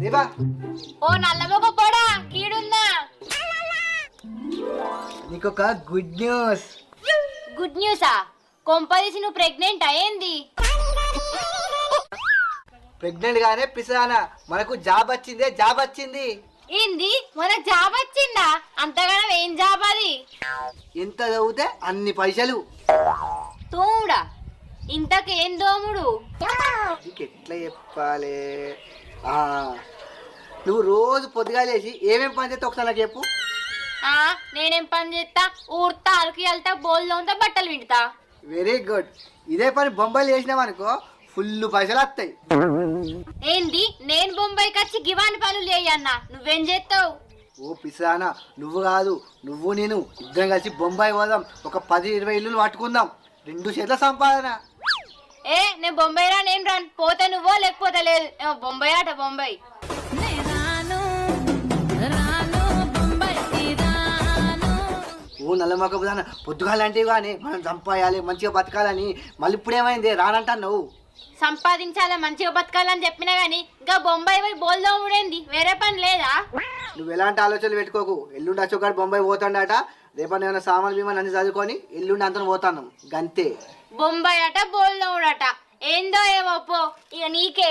దేవా ఓ నల్లమొక పోడా కీడుందా? నీకొక good news. Good న్యూసా? కొంపదీసి నువ్వు ప్రెగ్నెంట్? అయ్యింది ప్రెగ్నెంట్ గానే పిసానా మనకు జాబ్ వచ్చిందే జాబ్ వచ్చింది. ఏంది? మనకు జాబ్ వచ్చిందా? అంతగానం ఏం జాబ్ అది? ఎంత చదివితే అన్ని పైసలు. తోముడా? ఇంతకేం దోముడు నీకు ఎట్లా చెప్పాలి? ఆ, నువ్వు రోజు పొద్దుగా లేచి ఏమేం పని చేస్తే ఒకసారి నాకు చెప్పు. ఆ నేనేం పని చేస్తా? ఊర్తా అరకు వెళ్తా బోల్లోంతా బట్టలు వింటా వెరీ గుడ్ ఇదే పని బొంబాయిలు చేసినావు అనుకో ఫుల్ పైసలు వస్తాయి. ఏంది? నేను బొంబాయికి వచ్చి గివాని పనులు చేయన్నా. నువ్వేం చేస్తావు? ఓ పిసానా నువ్వు కాదు నువ్వు నేను ఇద్దరం కలిసి బొంబాయి పోదాం ఒక పది ఇరవై ఇల్లులు పట్టుకుందాం. రెండు చేతుల సంపాదన. ఏ నేను బొంబాయి రా నేను రాను. పోతే నువ్వో లేకపోతే లేదు. ఏమో బొంబాయి ఆట బొంబాయి. నల్లమొక్క దాన పొద్దుగాలంటే కానీ మనం చంపాయాలి మంచిగా బతకాలని మళ్ళీ ఇప్పుడేమైంది? రానంటున్నావు. సంపాదించాలా మంచిగా బతకాలని చెప్పినా గానీ ఇంకా బొంబాయి పోయి బోల్దోముడేంది వేరే పని లేదా? నువ్వు ఎలాంటి ఆలోచనలు పెట్టుకోకు. ఎల్లుండి అచ్చోకాడు బొంబాయి పోతాడట. రేపటి ఏమైనా సామాన్ భీమాన్ అన్ని చదువుకొని ఎల్లుండి అంతా పోతాను గంతే. బొంబాయి అట బోల్దోముడట ఏందో ఏమో పో. ఇక నీకే